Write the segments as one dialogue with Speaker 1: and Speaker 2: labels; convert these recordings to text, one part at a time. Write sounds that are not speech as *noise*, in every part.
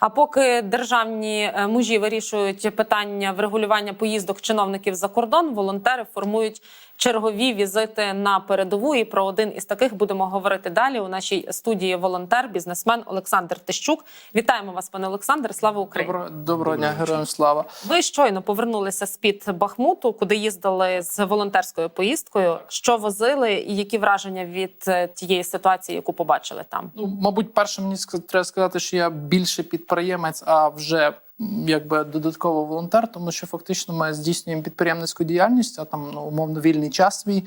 Speaker 1: А поки державні е, мужі вирішують питання врегулювання поїздок чиновників за кордон, волонтери формують чергові візити на передову. І про один із таких будемо говорити далі. У нашій студії волонтер, бізнесмен Олександр Тищук. Вітаємо вас, пане Олександр. Слава Україні!
Speaker 2: Доброго, доброго дня, героям слава.
Speaker 1: Ви щойно повернулися з під Бахмуту, куди їздили з волонтерською поїздкою. Що возили, і які враження від е, тієї ситуації, яку побачили там?
Speaker 2: Ну, мабуть, перше мені треба сказати, що я більше підприємець, а вже якби додатково волонтер, тому що фактично ми здійснюємо підприємницьку діяльність, а там ну, умовно вільний час свій.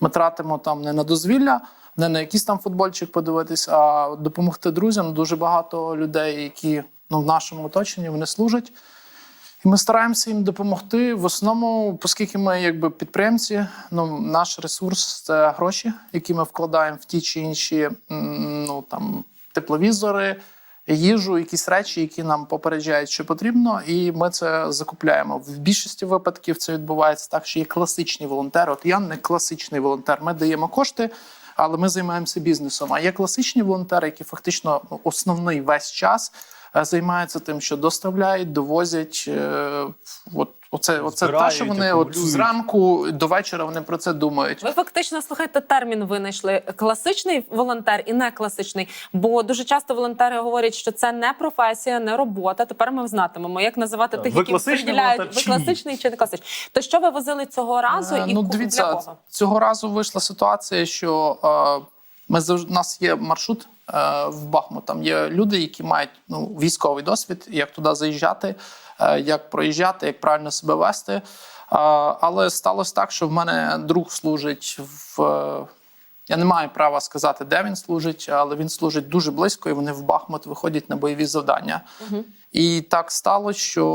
Speaker 2: Ми тратимо там не на дозвілля, не на якийсь там футбольчик подивитись, а допомогти друзям. Дуже багато людей, які ну, в нашому оточенні вони служать. І ми стараємося їм допомогти. В основному, оскільки ми якби підприємці, ну наш ресурс це гроші, які ми вкладаємо в ті чи інші ну там тепловізори, їжу, якісь речі, які нам попереджають, що потрібно, і ми це закупляємо. В більшості випадків це відбувається так, що є класичні волонтери. От я не класичний волонтер. Ми даємо кошти. Але ми займаємося бізнесом. А є класичні волонтери, які фактично ну, основний весь час е, займаються тим, що доставляють, довозять. е, От оце, оце те, що вони от зранку до вечора вони про це думають.
Speaker 1: Ви фактично слухайте термін винайшли класичний волонтер і не класичний. Бо дуже часто волонтери говорять, що це не професія, не робота. Тепер ми знатимемо, як називати тих,
Speaker 3: Ви
Speaker 1: які приділяють
Speaker 3: волонтер
Speaker 1: ви класичний чи не класичний. То що ви возили цього разу?
Speaker 2: Е,
Speaker 1: і
Speaker 2: ну,
Speaker 1: ку- для кого?
Speaker 2: цього разу вийшла ситуація, що е, ми завжди у нас є маршрут е, в Бахмут. Там є люди, які мають ну, військовий досвід, як туди заїжджати, е, як проїжджати, як правильно себе вести. Е, але сталося так, що в мене друг служить в. е, Я не маю права сказати, де він служить, але він служить дуже близько, і вони в Бахмут виходять на бойові завдання. І так сталося, що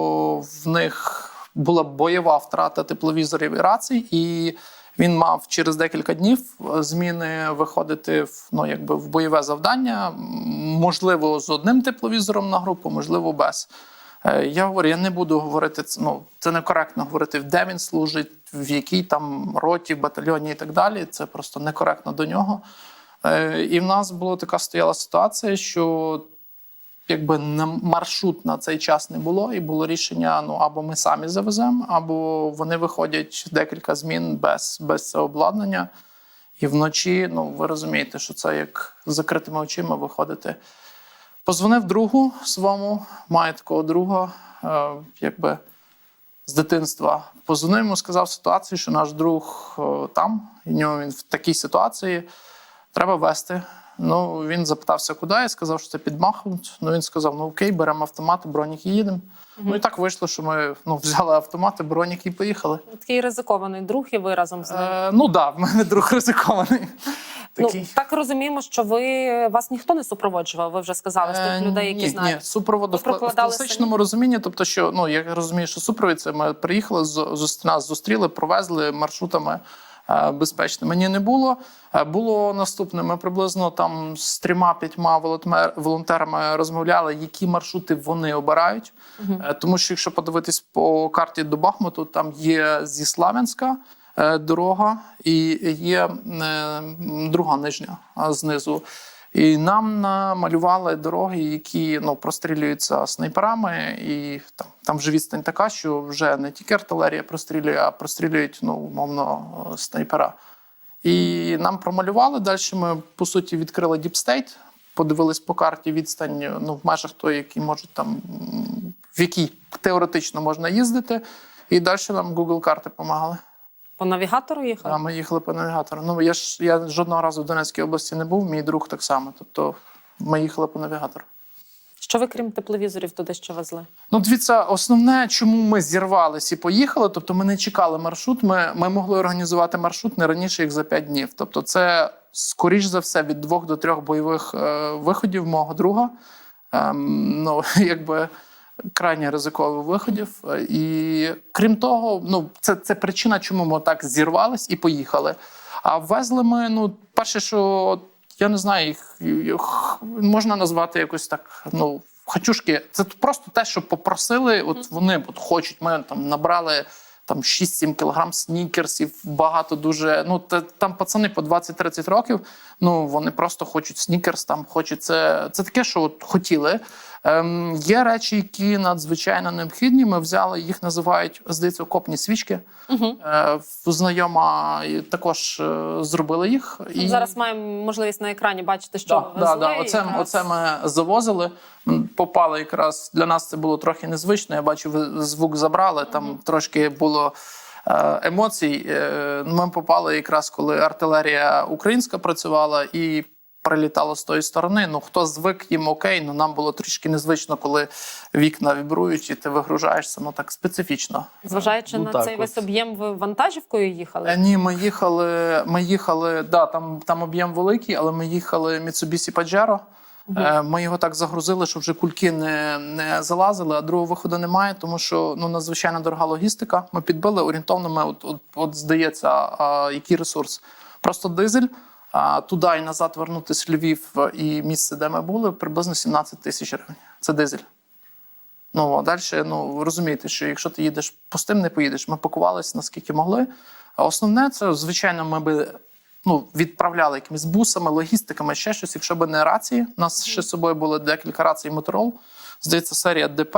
Speaker 2: в них була бойова втрата тепловізорів і рацій, і він мав через декілька днів е, зміни виходити в ну якби в бойове завдання. Можливо, з одним тепловізором на групу, можливо, без. Е, Я говорю, я не буду говорити. Ну це некоректно говорити, де він служить, в якій там роті, батальйоні і так далі. Це просто некоректно до нього. Е, І в нас була така стояла ситуація, що якби маршрут на цей час не було, і було рішення: ну або ми самі завеземо, або вони виходять декілька змін без, без цього обладнання. І вночі, ну ви розумієте, що це як з закритими очима виходити. Позвонив другу своєму, має такого друга, е, якби з дитинства. Позвонив йому, сказав ситуацію, що наш друг е, там, і нього він в такій ситуації, треба вести. Ну, він запитався, куди, я сказав, що це під Бахмут. Ну, він сказав: ну окей, беремо автомати, бронік і їдемо. Ну і так вийшло, що ми ну, взяли автомати, бронік і поїхали.
Speaker 1: Такий ризикований друг, і ви разом з ним.
Speaker 2: Е, ну так, да, в мене друг ризикований.
Speaker 1: Ну
Speaker 2: Такий.
Speaker 1: так розуміємо, що ви вас ніхто не супроводжував. Ви вже сказали з тих
Speaker 2: Е,
Speaker 1: людей, які
Speaker 2: ні,
Speaker 1: знають.
Speaker 2: Ні, супроводу в, в класичному
Speaker 1: самі?
Speaker 2: розумінні, тобто, що ну я розумію, що супровід це ми приїхали, з- зус- нас зустріли, провезли маршрутами. Е, Безпечно мені не було. Е, Було наступне. Ми приблизно там з трьома-п'ятьма волонтер- волонтерами розмовляли, які маршрути вони обирають. Угу. Тому що, якщо подивитись по карті до Бахмуту, там є зі Славянська дорога і є друга нижня знизу. І нам намалювали дороги, які ну, прострілюються снайперами, і там, там вже відстань така, що вже не тільки артилерія прострілює, а прострілюють ну, умовно е, снайпера. І нам промалювали. Далі ми, по суті, відкрили Діпстейт, подивились по карті відстань ну, в межах той, які можуть там, в якій теоретично можна їздити. І далі нам Google карти допомагали.
Speaker 1: По навігатору їхали?
Speaker 2: А ми їхали по навігатору. Ну я ж я жодного разу в Донецькій області не був, мій друг так само. Тобто ми їхали по навігатору.
Speaker 1: Що ви крім тепловізорів туди ще везли?
Speaker 2: Ну, дивіться, основне, чому ми зірвалися і поїхали. Тобто, ми не чекали маршрут. Ми, ми могли організувати маршрут не раніше, як за 5 днів. Тобто, це скоріш за все від двох до трьох бойових е, виходів мого друга. Ем, ну, *laughs* якби крайне ризикових виходів. І крім того, ну це, це причина, чому ми так зірвались і поїхали. А везли ми, ну, перше, що я не знаю, їх, їх можна назвати якось так. Ну, хачушки. Це просто те, що попросили. От вони от хочуть. Ми там набрали там 6-7 кілограм снікерсів, багато дуже. Ну та, там пацани по 20-30 років. Ну вони просто хочуть снікерс, там хочуть це. Це таке, що от хотіли. Ем, є речі, які надзвичайно необхідні. Ми взяли їх, називають здається, окопні свічки. Е, знайома також е, зробила їх. І...
Speaker 1: Зараз маємо можливість на екрані бачити, що
Speaker 2: да,
Speaker 1: везли.
Speaker 2: да. Оце,
Speaker 1: якраз.
Speaker 2: оце ми завозили. Попали якраз для нас це було трохи незвично. Я бачу, ви звук забрали. Там трошки було е, емоцій. Е, Ми попали якраз коли артилерія українська працювала і. Прилітало з тої сторони. Ну хто звик їм окей, ну нам було трішки незвично, коли вікна вібрують і ти вигружаєшся. Ну так специфічно.
Speaker 1: Зважаючи
Speaker 3: Ну,
Speaker 1: на
Speaker 3: так
Speaker 1: цей весь об'єм, ви вантажівкою їхали?
Speaker 2: Е, Ні, ми їхали. Ми їхали. Да, там, там об'єм великий, але ми їхали Mitsubishi Pajero. Е, Ми його так загрузили, що вже кульки не, не залазили, а другого виходу немає, тому що ну надзвичайно дорога логістика. Ми підбили орієнтовно. Ми от, от, от здається, а, який ресурс. Просто дизель. А туди і назад вернутися Львів і місце, де ми були, приблизно 17 тисяч гривень. Це дизель. Ну а далі, ну ви розумієте, що якщо ти їдеш пустим, не поїдеш. Ми пакувалися наскільки могли. А основне, це звичайно, ми би ну, відправляли якимись бусами, логістиками, ще щось. Якщо б не рації, у нас ще з собою було декілька рацій Моторол. Здається, серія ДП.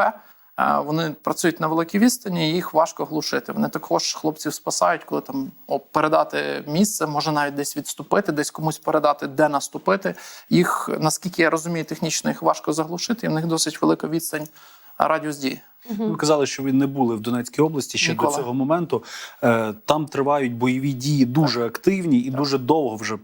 Speaker 2: Вони працюють на великій відстані, і їх важко глушити. Вони також хлопців спасають, коли там о, передати місце, може навіть десь відступити, десь комусь передати, де наступити. Їх, наскільки я розумію, технічно їх важко заглушити, і в них досить велика відстань радіус дії.
Speaker 3: Ви казали, що ви не були в Донецькій області ще
Speaker 2: Ніколи.
Speaker 3: до цього моменту. Е, Там тривають бойові дії дуже активні і дуже довго вже.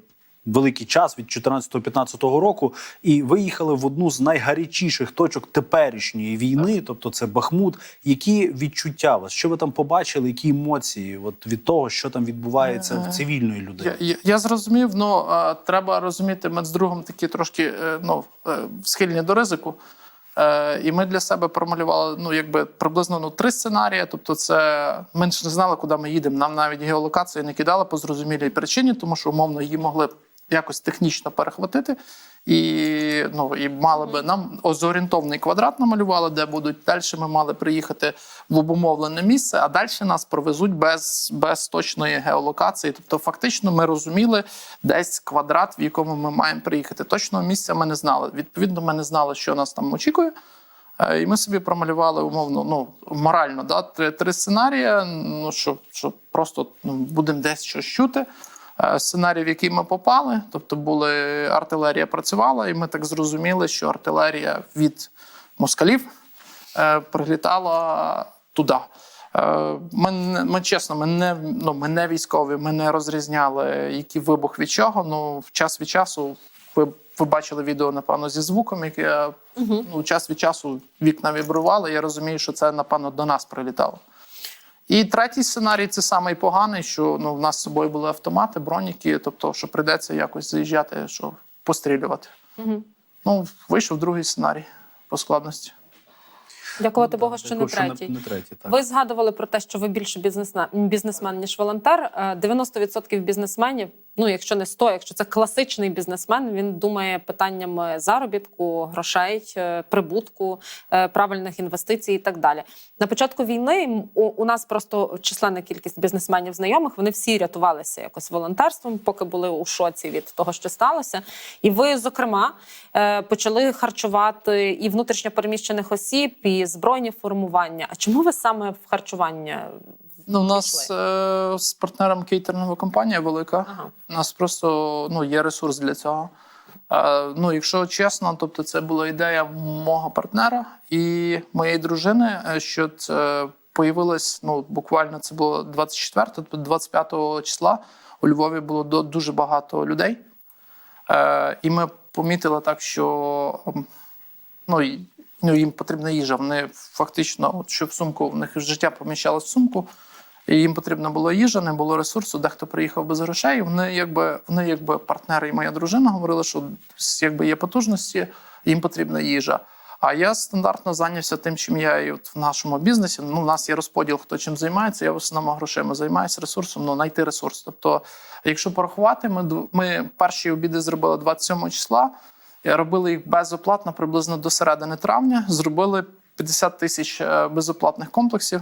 Speaker 3: Великий час від 14-15 року, і ви їхали в одну з найгарячіших точок теперішньої війни, тобто це Бахмут. Які відчуття вас? Що ви там побачили? Які емоції от від того, що там відбувається в цивільної людини?
Speaker 2: Я, я, я зрозумів, ну е, треба розуміти, ми з другом такі трошки е, ну, е, схильні до ризику. Е, і ми для себе промалювали ну, якби приблизно ну, три сценарії. Тобто, це ми ж не знали, куди ми їдемо. Нам навіть геолокація не кидала по зрозумілій причині, тому що умовно її могли якось технічно перехватити. І ну і мали би нам зорієнтовний квадрат намалювали, де будуть далі. Ми мали приїхати в обумовлене місце, а далі нас провезуть без, без точної геолокації. Тобто, фактично, ми розуміли десь квадрат, в якому ми маємо приїхати. Точного місця ми не знали. Відповідно, ми не знали, що нас там очікує. Е, І ми собі промалювали умовно, ну морально, да, три, три сценарії. Ну що, що просто ну, будемо десь щось чути. Е, Сценарій, в який ми попали, тобто були артилерія працювала, і ми так зрозуміли, що артилерія від москалів е, прилітала туди. Е, Ми, ми чесно, ми не, ну, ми не військові, ми не розрізняли, який вибух від чого. Ну, в час від часу ви, ви бачили відео, напевно, зі звуком, яке ну, час від часу вікна вібрували. Я розумію, що це, напевно, до нас прилітало. І третій сценарій це самий поганий, що ну, в нас з собою були автомати, броніки, тобто, що прийдеться якось заїжджати, що пострілювати. Ну, вийшов другий сценарій по складності.
Speaker 1: Дякувати Богу, що не третій.
Speaker 3: Не, не третій так.
Speaker 1: Ви згадували про те, що ви більше бізнесмен, бізнесмен ніж волонтер. Е, 90% бізнесменів, ну якщо не 100, якщо це класичний бізнесмен, він думає питаннями заробітку, грошей, е, прибутку, е, правильних інвестицій і так далі. На початку війни у, нас просто численна кількість бізнесменів знайомих. Вони всі рятувалися якось волонтерством, поки були у шоці від того, що сталося. І ви, зокрема, е, почали харчувати і внутрішньопереміщених осіб, і збройні формування. А чому ви саме в харчування?
Speaker 2: Ну, у нас е, з партнером кейтерингова компанія велика.
Speaker 1: Ага.
Speaker 2: У нас просто ну, є ресурс для цього. Е, ну, якщо чесно, тобто це була ідея мого партнера і моєї дружини, е, що це появилось, ну, буквально це було 24, тобто 25 числа у Львові було дуже багато людей. Е, і ми помітили так, що ну, ну, їм потрібна їжа. Вони фактично, от що в сумку, в них життя поміщалось в сумку, і їм потрібна була їжа, не було ресурсу. Дехто приїхав без грошей. Вони якби вони, якби партнери і моя дружина говорили, що якби є потужності, їм потрібна їжа. А я стандартно зайнявся тим, чим я і от в нашому бізнесі. Ну, у нас є розподіл, хто чим займається. Я в основному грошима займаюся ресурсом, ну знайти ресурс. Тобто, якщо порахувати, ми ми перші обіди зробили 27 числа. Робили їх безоплатно приблизно до середини травня. Зробили 50 тисяч е, безоплатних комплексів.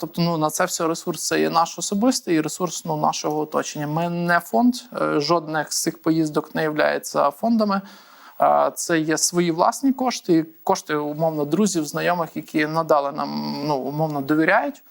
Speaker 2: Тобто, ну на це все ресурс це є наш особистий і ресурс ну, нашого оточення. Ми не фонд, е, жодних з цих поїздок не є фондами. Це є свої власні кошти, кошти умовно друзів, знайомих, які надали нам ну умовно довіряють.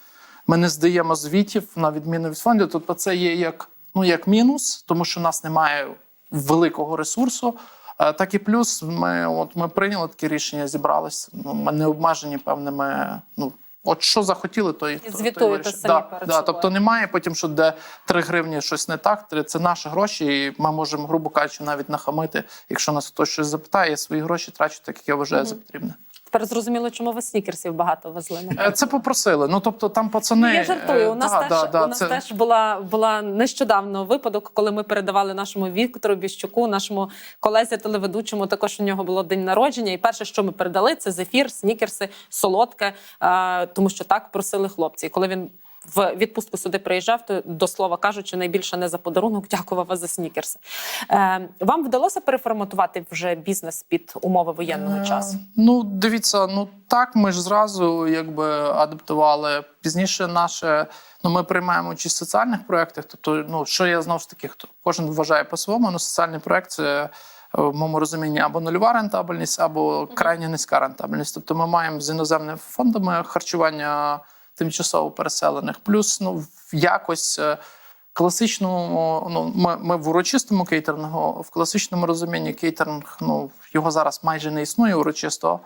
Speaker 2: Ми не здаємо звітів на відміну від фондів. Тобто, це є як ну як мінус, тому що в нас немає великого ресурсу. Е, Так і плюс, ми от ми прийняли таке рішення, зібралися. Ну, ми не обмежені певними. Ну от що захотіли, то і
Speaker 1: звітуєте самі
Speaker 2: да,
Speaker 1: перед
Speaker 2: да,
Speaker 1: собою.
Speaker 2: Тобто немає потім, що де 3 гривні щось не так. три- Це наші гроші, і ми можемо, грубо кажучи, навіть нахамити. Якщо нас хтось щось запитає, я свої гроші трачу, так як я вважаю за потрібне.
Speaker 1: Тепер зрозуміло, чому ви снікерсів багато везли.
Speaker 2: Е, Це попросили. Ну тобто там пацани.
Speaker 1: Я жартую. У
Speaker 2: е,
Speaker 1: нас
Speaker 2: да,
Speaker 1: теж
Speaker 2: да, да,
Speaker 1: у нас
Speaker 2: це-
Speaker 1: теж була була нещодавно випадок, коли ми передавали нашому Віктору Біщуку, нашому колезі телеведучому. Також у нього було день народження. І перше, що ми передали, це зефір, снікерси, солодке, е, тому що так просили хлопці. І коли він в відпустку сюди приїжджав, то до слова кажучи, найбільше не за подарунок, дякував вас за снікерси. Е, вам вдалося переформатувати вже бізнес під умови воєнного
Speaker 2: Е,
Speaker 1: часу?
Speaker 2: Ну, дивіться, ну так, ми ж зразу якби адаптували. Пізніше наше, ну ми приймаємо участь в соціальних проєктах. Тобто, ну що я знову ж таки, хто кожен вважає по-своєму, ну соціальний проєкт це. е, В моєму розумінні або нульова рентабельність, або крайня низька рентабельність. Тобто ми маємо з іноземними фондами харчування тимчасово переселених. Плюс ну якось е, класичному, ну ми, ми в урочистому кейтерингу, в класичному розумінні кейтеринг, ну його зараз майже не існує урочисто.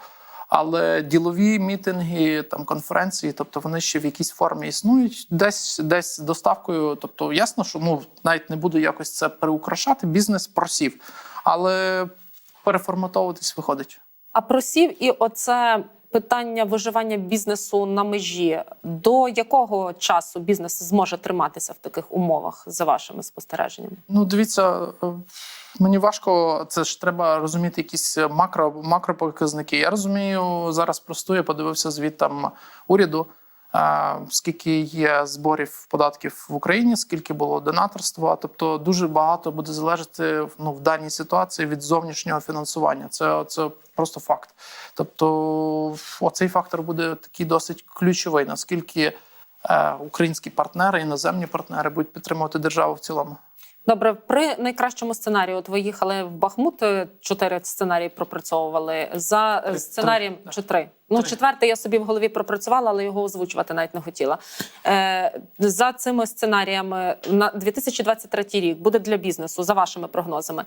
Speaker 2: Але ділові мітинги, там конференції, тобто вони ще в якійсь формі існують, десь десь доставкою. Тобто, ясно, що ну навіть не буду якось це переукрашати. Бізнес просів, але переформатовуватись виходить.
Speaker 1: А просів і оце питання виживання бізнесу на межі. До якого часу бізнес зможе триматися в таких умовах за вашими спостереженнями?
Speaker 2: Ну, дивіться, е, мені важко. Це ж треба розуміти якісь макро макропоказники. Я розумію зараз. Просту я подивився звіт там уряду. Скільки є зборів податків в Україні, скільки було донаторства, тобто дуже багато буде залежати ну, в даній ситуації від зовнішнього фінансування. Це, це просто факт. Тобто, оцей фактор буде такий досить ключовий. Наскільки е, українські партнери, іноземні партнери будуть підтримувати державу в цілому.
Speaker 1: Добре, при найкращому сценарії, от ви їхали в Бахмут, е, чотири сценарії пропрацьовували. За е,
Speaker 2: Три,
Speaker 1: сценарієм
Speaker 2: три,
Speaker 1: чи три? Ну,
Speaker 2: Три.
Speaker 1: четвертий я собі в голові пропрацювала, але його озвучувати навіть не хотіла. Е, за цими сценаріями на 2023 рік буде для бізнесу, за вашими прогнозами,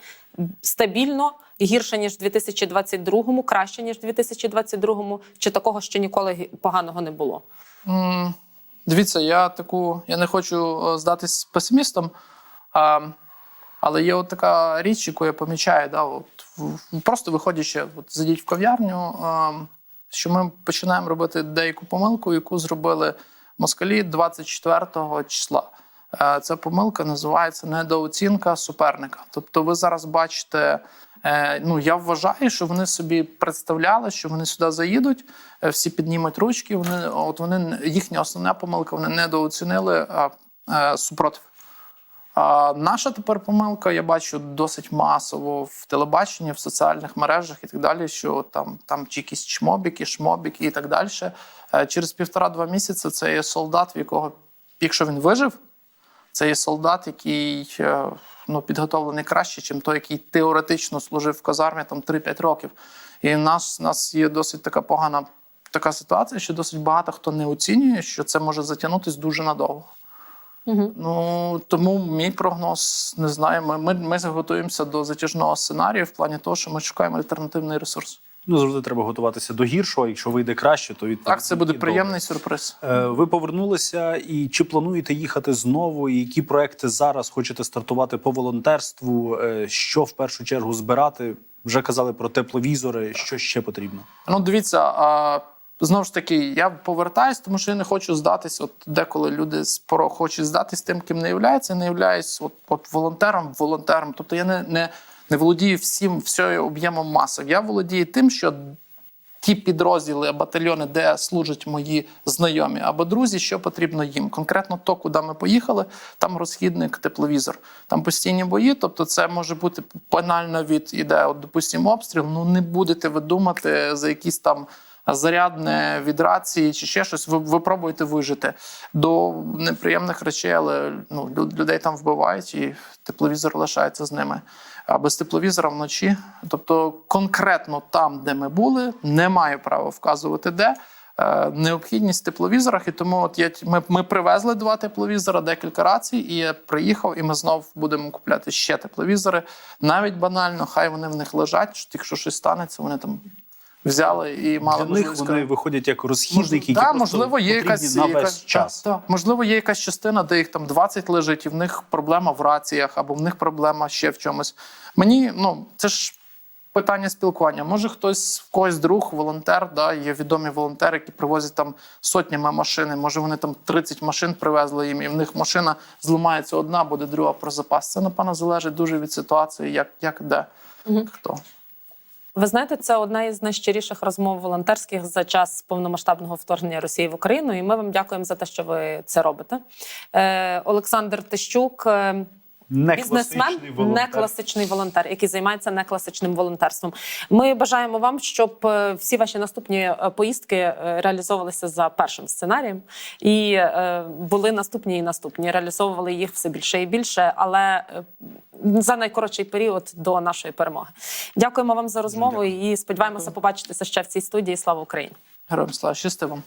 Speaker 1: стабільно, гірше ніж в 2022, краще ніж в 2022, чи такого ще ніколи поганого не було?
Speaker 2: Дивіться, я таку, я не хочу е, здатись песимістом, а, але є от така річ, яку я помічаю, да, от, просто виходячи, от, зайдіть в кав'ярню, що ми починаємо робити деяку помилку, яку зробили москалі 24 числа. Е, Ця помилка називається недооцінка суперника. Тобто, ви зараз бачите. е, Ну, я вважаю, що вони собі представляли, що вони сюди заїдуть, е, всі піднімуть ручки. Вони от вони їхня основна помилка, вони недооцінили супротив. Наша тепер помилка, я бачу досить масово в телебаченні, в соціальних мережах і так далі, що там, там чи якісь чмобіки, шмобіки і так далі. Е, Через півтора-два місяці це є солдат, в якого, якщо він вижив, це є солдат, який е, ну, підготовлений краще, ніж той, який теоретично служив в казармі там 3-5 років. І в нас, в нас є досить така погана така ситуація, що досить багато хто не оцінює, що це може затягнутися дуже надовго.
Speaker 1: Угу.
Speaker 2: Ну тому мій прогноз не знаю. Ми, ми, ми готуємося до затяжного сценарію в плані того, що ми шукаємо альтернативний ресурс.
Speaker 3: Ну завжди треба готуватися до гіршого. Якщо вийде краще, то від
Speaker 2: Так, це буде
Speaker 3: і
Speaker 2: приємний сюрприз.
Speaker 3: добре. Е, Ви повернулися, і чи плануєте їхати знову? І які проекти зараз хочете стартувати по волонтерству? Е, Що в першу чергу збирати? Вже казали про тепловізори. Що ще потрібно?
Speaker 2: Ну, дивіться, а, знову ж таки, я повертаюсь, тому що я не хочу здатись. От деколи люди споро хочуть здатись тим, ким не являються. Не являюсь от, от волонтером, волонтером. Тобто я не, не, не володію всім всією об'ємом маси. Я володію тим, що ті підрозділи, батальйони, де служать мої знайомі або друзі, що потрібно їм. Конкретно то, куди ми поїхали, там розхідник, тепловізор, там постійні бої. Тобто, це може бути банально від іде, от, допустимо, обстріл. Ну не будете ви думати за якісь там. Зарядне від рації чи ще щось, ви, ви пробуєте вижити до неприємних речей, але ну, людей там вбивають, і тепловізор лишається з ними. а без тепловізора вночі. Тобто, конкретно там, де ми були, не маю права вказувати де. Е, Необхідність в тепловізорах, і тому от я ми, ми привезли два тепловізора, декілька рацій, і я приїхав, і ми знов будемо купляти ще тепловізори. Навіть банально, хай вони в них лежать. Якщо щось станеться, вони там взяли і мали
Speaker 3: Для них вони виходять як розхідники, які
Speaker 2: да,
Speaker 3: просто
Speaker 2: можливо, є якась,
Speaker 3: на весь
Speaker 2: якась
Speaker 3: час.
Speaker 2: Так. можливо, є якась частина, де їх там 20 лежить, і в них проблема в раціях, або в них проблема ще в чомусь. Мені ну це ж. Питання спілкування. Може, хтось в когось друг, волонтер, да, є відомі волонтери, які привозять там сотнями машини. Може, вони там 30 машин привезли їм, і в них машина зламається одна, буде друга про запас. Це, напевно, залежить дуже від ситуації, як, як де, хто.
Speaker 1: Ви знаєте, це одна із найщиріших розмов волонтерських за час повномасштабного вторгнення Росії в Україну. І ми вам дякуємо за те, що ви це робите. Е, Олександр Тищук.
Speaker 3: Не
Speaker 1: Бізнесмен, не класичний волонтер, який займається некласичним волонтерством. Ми бажаємо вам, щоб е, всі ваші наступні е, поїздки е, реалізовувалися за першим сценарієм, і були наступні і наступні. Реалізовували їх все більше і більше, але за найкоротший період до нашої перемоги. Дякуємо вам за розмову і сподіваємося побачитися ще в цій студії. Слава Україні!
Speaker 2: Героям слава, щасти вам.